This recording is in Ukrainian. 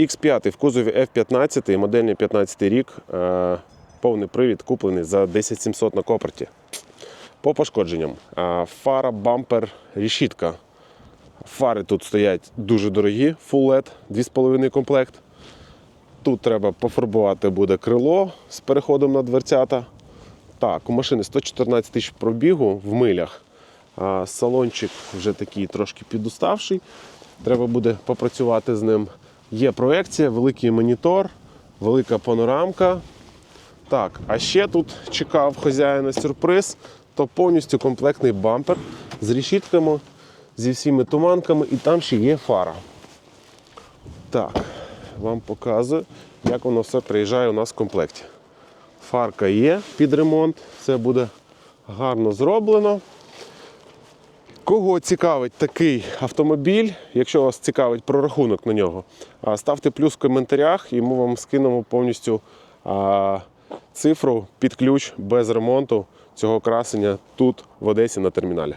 X5 в кузові F15, модельний 15 рік, е, повний привід куплений за 10700 на копорті. По пошкодженням. Е, Фара, бампер, решітка. Фари тут стоять дуже дорогі, Full LED, 2,5 комплект. Тут треба пофарбувати буде крило з переходом на дверцята. Так, у машини 114 тисяч пробігу в милях. Салончик вже такий трошки підуставший. Треба буде попрацювати з ним. Є проекція, великий монітор, велика панорамка. Так, а ще тут чекав хазяїна сюрприз, то повністю комплектний бампер з решітками, зі всіми туманками, і там ще є фара. Так, вам показую, як воно все приїжджає у нас в комплекті. Фарка є під ремонт, все буде гарно зроблено. Кого цікавить такий автомобіль, якщо вас цікавить прорахунок на нього, ставте плюс в коментарях і ми вам скинемо повністю цифру під ключ без ремонту цього красення тут в Одесі на терміналі.